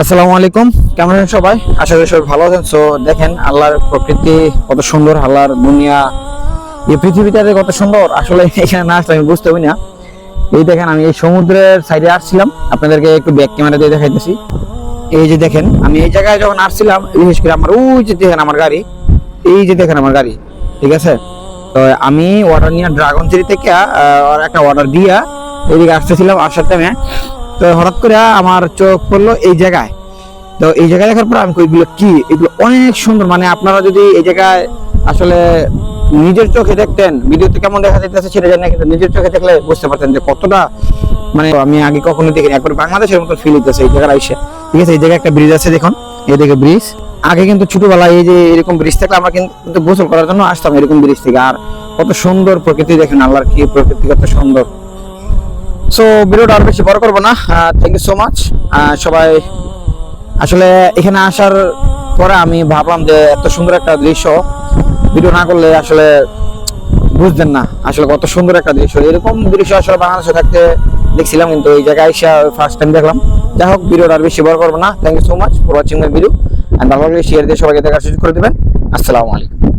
আসসালামু আলাইকুম। কেমন আছেন সবাই? আশা করি সবাই ভালো আছেন। সো দেখেন, আল্লাহর প্রকৃতি কত সুন্দর, আল্লাহর দুনিয়া। এই পৃথিবীটাতে কত সুন্দর, আসলে এখানে না আসলে আমি বুঝতে পারি না। এই দেখেন, আমি এই সমুদ্রের সাইডে আসছিলাম। আপনাদেরকে একটু ব্যাক ক্যামেরা দিয়ে দেখাইতেছি। এই যে দেখেন, আমি এই জায়গায় যখন আসছিলাম, বিশেষ করে আমার, ওই যে দেখেন আমার গাড়ি। এই যে দেখেন আমার গাড়ি, ঠিক আছে? তো আমি অর্ডার নিয়ে ড্রাগন চিরি থেকে একটা অর্ডার দিয়া এদিকে আসতেছিলাম, আসার টাইমে তো হঠাৎ করে আমার চোখ পড়ল এই জায়গায়। তো এই জায়গায় দেখার পর আমি এগুলো কি? এগুলো অনেক সুন্দর। মানে আপনারা যদি এই জায়গায় আসলে নিজের চোখে দেখতেন, ভিডিওতে কেমন দেখা যাইতেছে সেটা জানি কিন্তু নিজের চোখে দেখলে বুঝতে পারতেন যে কতটা মানে আমি আগে কখনো দেখিনি। একবার বাংলাদেশের মতো ফিল হইতেছে এই জায়গায় এসে। ঠিক আছে, এই জায়গায় একটা ব্রিজ আছে, দেখুন। এদিকে ব্রিজ আগে কিন্তু ছোটবেলায় এই যে এরকম ব্রিজ থাকলে আমরা কিন্তু গোসল করার জন্য আসতাম এরকম ব্রিজ থেকে। আর কত সুন্দর প্রকৃতি দেখেন, আল্লাহর কি প্রকৃতি, কত সুন্দর। সো ভিডিওটা আর বেশি বড় করব না। থ্যাংক ইউ সো মাচ সবাই, আসলে এখানে আসার পরে আমি ভাবলাম যে এত সুন্দর একটা দৃশ্য ভিডিও না করলে আসলে বুঝতেন না আসলে কত সুন্দর একটা দৃশ্য। এরকম দৃশ্য আসলে বাংলাদেশে থাকতে দেখছিলাম, কিন্তু এই জায়গায় এসে ফার্স্ট টাইম দেখলাম। যাই হোক, ভিডিওটা আর বেশি বড় করব না। Thank you so much for watching my video and ভালো লাগলে শেয়ার দিয়ে সবাইকে দেখার সুযোগ করে দেবেন। আসসালামু আলাইকুম।